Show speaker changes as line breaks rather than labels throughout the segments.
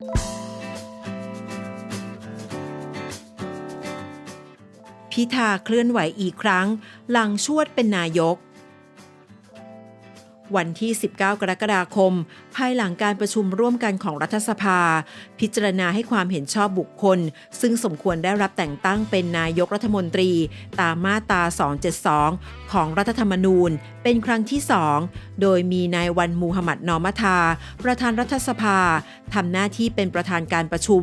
พิธาเคลื่อนไหวอีกครั้ง หลังชวดเป็นนายก วันที่ 19 กรกฎาคม ภายหลังการประชุมร่วมกันของรัฐสภา พิจารณาให้ความเห็นชอบบุคคล ซึ่งสมควรได้รับแต่งตั้งเป็นนายกรัฐมนตรี ตามมาตรา 272 ของรัฐธรรมนูญ เป็นครั้งที่ 2 โดยมีนายวันมูฮัมหมัดนอมัทา ประธานรัฐสภาทำหน้าที่เป็นประธานการประชุม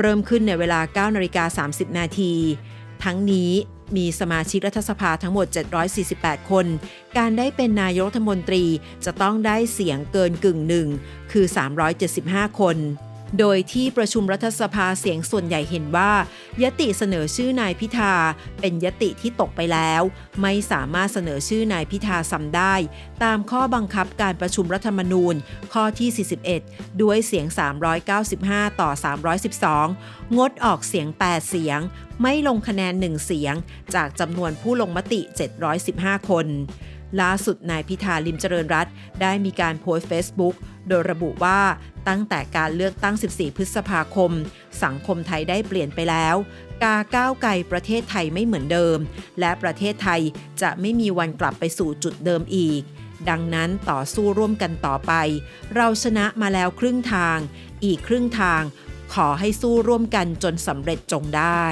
เริ่มขึ้นในเวลา 9 นาฬิกา 30 นาที ทั้งนี้มีสมาชิกรัฐสภาทั้งหมด 748 คน การได้เป็นนายกรัฐมนตรีจะต้องได้เสียงเกินกึ่งหนึ่ง คือ 375 คน โดยที่ประชุมรัฐสภาเสียงส่วนใหญ่เห็นว่า ยติเสนอชื่อนายพิธา เป็นยติที่ตกไปแล้ว ไม่สามารถเสนอชื่อนายพิธาซ้ำได้ ตามข้อบังคับการประชุมรัฐธรรมนูญ ข้อที่ 41 ด้วยเสียง 395 ต่อ 312 งดออกเสียง 8 เสียง ไม่ลงคะแนน 1 เสียง จากจำนวนผู้ลงมติ 715 คน ล่าสุดนายพิธาลิมเจริญรัตได้มีการโพสต์ Facebook โดยระบุว่าตั้งแต่การเลือกตั้ง 14 พฤษภาคม สังคมไทยได้เปลี่ยนไปแล้ว กาก้าวไกลประเทศไทยไม่เหมือนเดิม และประเทศไทยจะไม่มีวันกลับไปสู่จุดเดิมอีก ดังนั้นต่อสู้ร่วมกันต่อไป เราชนะมาแล้วครึ่งทาง อีกครึ่งทาง ขอให้สู้ร่วมกันจนสำเร็จจงได้